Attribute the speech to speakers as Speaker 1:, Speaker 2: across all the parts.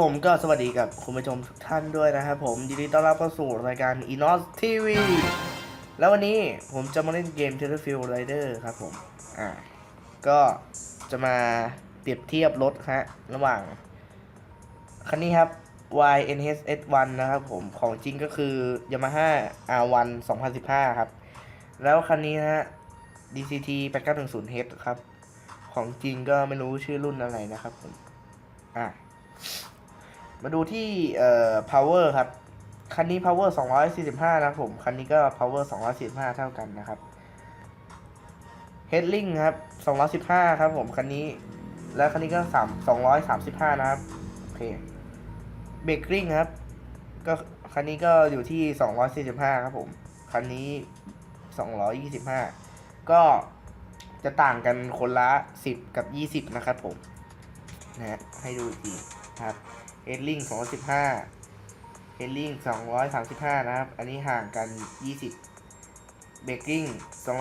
Speaker 1: ผมก็สวัสดีกับคุณผู้ชมทุกท่านด้วยนะครับผมยินดีต้อนรับเข้าสู่รายการ e n o s TV แล้ววันนี้ผมจะมาเล่นเกม t e r r f i e l d Rider ครับผม อ่า ก็จะมาเปรียบเทียบรถฮะ ระหว่าง คันนี้ครับ YNH S1 นะครับผม ของจริงก็คือ Yamaha R1 2015 ครับ แล้วคันนี้ฮะ DCT 8910H ครับ ของจริงก็ไม่รู้ชื่อรุ่นอะไรนะครับผม อะ มาดูที่เอ่อ power ครับ คันนี้ power 245 นะครับผม คันนี้ก็ power 245 เท่ากันนะครับ headling ครับ 215 ครับผม คันนี้ แล้วคันนี้ก็3 235 นะครับ โอเค braking ครับ ก็คันนี้ก็อยู่ที่ 245 ครับผม คันนี้ 225 ก็จะต่างกันคนละ 10 กับ 20 นะครับผม นะฮะให้ดูอีกทีครับ เฮดลิง215เฮดลิง235นะครับ อันนี้ห่างกัน20เบรกกิ้ง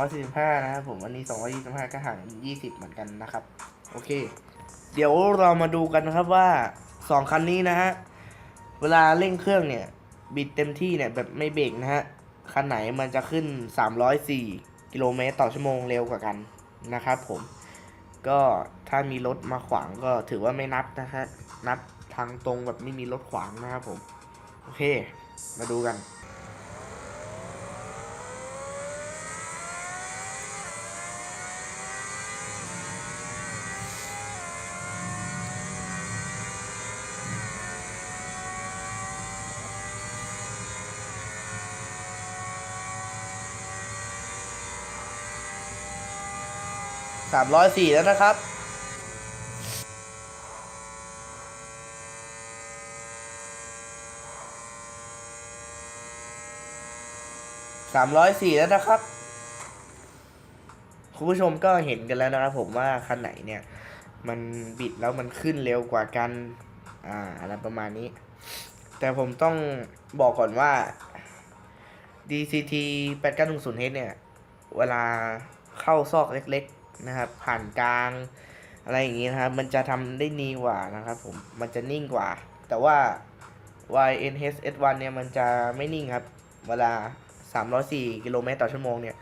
Speaker 1: 245นะครับผม อันนี้225ก็ห่าง20เหมือนกันนะครับ โอเค เดี๋ยวเรามาดูกันนะครับว่า2คันนี้นะฮะ เวลาเร่งเครื่องเนี่ย บิดเต็มที่เนี่ยแบบไม่เบรกนะฮะ คันไหนมันจะขึ้น304กิโลเมตรต่อชั่วโมงเร็วกว่ากันนะครับผม ก็ถ้ามีรถมาขวางก็ถือว่าไม่นับนะฮะ นับ ทางตรงแบบไม่มีรถขวางนะครับผม โอเค มาดูกันสามร้อยสี่แล้วนะครับ สามร้อยสี่แล้วนะครับ คุณผู้ชมก็เห็นกันแล้วนะครับผมว่าคันไหนเนี่ย มันบิดแล้วมันขึ้นเร็วกว่ากัน อ่าอะไรประมาณนี้ แต่ผมต้องบอกก่อนว่า DCT 8910H เนี่ย เวลาเข้าซอกเล็กๆนะครับ ผ่านกลาง อะไรอย่างงี้นะครับ มันจะทำได้นีกว่านะครับผม มันจะนิ่งกว่า แต่ว่า YNH S1 เนี่ย มันจะไม่นิ่งครับ เวลา 304 กิโลเมตรต่อชั่วโมงเนี่ย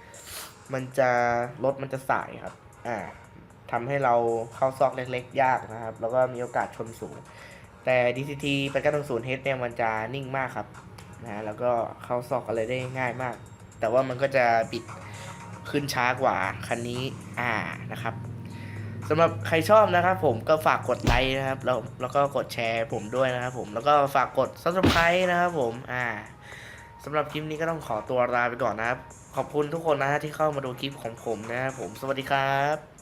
Speaker 1: มันจะรถมันจะสายครับ อ่าทำให้เราเข้าซอกเล็กๆ ยากนะครับ แล้วก็มีโอกาสชนสูง แต่ DCT 8910H เนี่ยมันจะนิ่งมากครับ นะแล้วก็เข้าซอกอะไรได้ง่ายมาก แต่ว่ามันก็จะบิดขึ้นช้ากว่าคันนี้ อ่า นะครับสำหรับใครชอบนะครับผมก็ฝากกดไลค์นะครับแล้วแล้วก็กดแชร์ผมด้วยนะครับผมแล้วก็ฝากกด subscribe นะครับผมอ่า สำหรับคลิปนี้ก็ต้องขอตัวลาไปก่อนนะครับ ขอบคุณทุกคนนะฮะที่เข้ามาดูคลิปของผมนะครับผม สวัสดีครับ